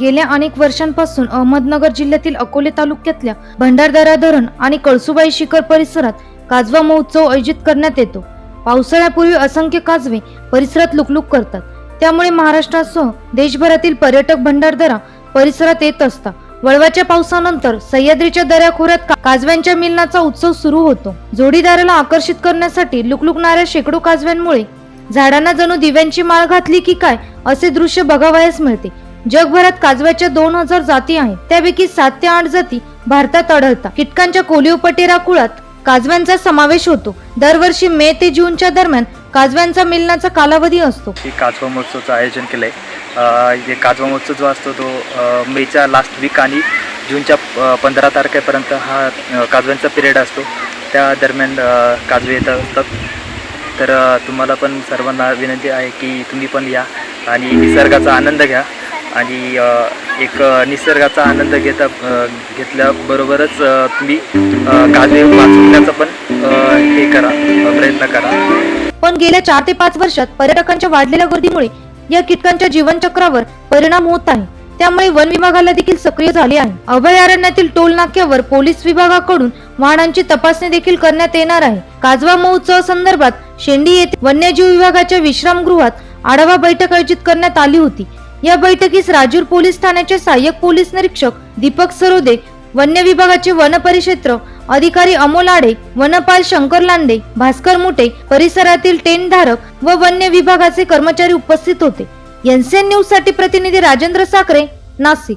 गेल्या अनेक वर्षांपासून अहमदनगर जिल्ह्यातील अकोले तालुक्यातल्या भंडारदारा धरण आणि कळसुबाई शिखर परिसरात काजवा महोत्सव आयोजित करण्यात येतो. पावसाळ्यापूर्वी असंख्य काजवे परिसरात लुकलुक करतात. त्यामुळे महाराष्ट्रासह देशभरातील पर्यटक भंडारदरा परिसरात येत असतात. वळवाच्या पावसानंतर सह्याद्रीच्या दऱ्याखोऱ्यात काजव्यांच्या मिलनाचा उत्सव सुरू होतो. जोडीदाराला आकर्षित करण्यासाठी लुकलुकणाऱ्या शेकडो काजव्यांमुळे झाडांना जणू दिव्यांची माळ घातली की काय असे दृश्य बघावयास मिळते. जगभरात काजव्याच्या दोन हजार जाती आहेत. त्यापैकी सात ते आठ जाती भारतात आढळतात. कीटकांच्या कोलिओपटेरा कुळात काजव्यांचा समावेश होतो. दरवर्षी मे ते जूनच्या दरम्यान काजव्यांचा मिलनाचा कालावधी असतो. काजवा महोत्सवचं आयोजन केलंय. आहे काजवा महोत्सव जो असतो तो मेच्या लास्ट वीक आणि जूनच्या पंधरा तारखेपर्यंत हा काजव्यांचा पिरियड असतो. त्या दरम्यान काजवे येत असतात. तर तुम्हाला पण सर्वांना विनंती आहे की तुम्ही पण या आणि निसर्गाचा आनंद घ्या. आणि एक निसर्गाचा आनंद घेता घेतल्याबरोबरच तुम्ही गाजे वाचवण्याचा पण हे करा प्रयत्न करा. पण गेल्या चार ते पाच वर्षात पर्यटकांच्या वाढलेल्या गर्दीमुळे या कीटकांच्या जीवनचक्रावर परिणाम होत आहे. त्यामुळे वन विभागाला देखील सक्रिय झाले आहे. अभयारण्यातील टोल नाक्यावर पोलीस विभागाकडून वाहनांची तपासणी देखील करण्यात येणार आहे. काजवा महोत्सव संदर्भात शेंडी येथे वन्यजीव विभागाच्या विश्रामगृहात आढावा बैठक आयोजित करण्यात आली होती. या बैठकीस राजूर पोलीस ठाण्याचे सहाय्यक पोलीस निरीक्षक दीपक सरोदे वन्य विभागाचे वन परिक्षेत्र अधिकारी अमोल आडे वनपाल शंकर लांडे भास्कर मुटे परिसरातील टेंटधारक व वन्य विभागाचे कर्मचारी उपस्थित होते. एनसीएन न्यूजसाठी प्रतिनिधी राजेंद्र साखरे नाशिक.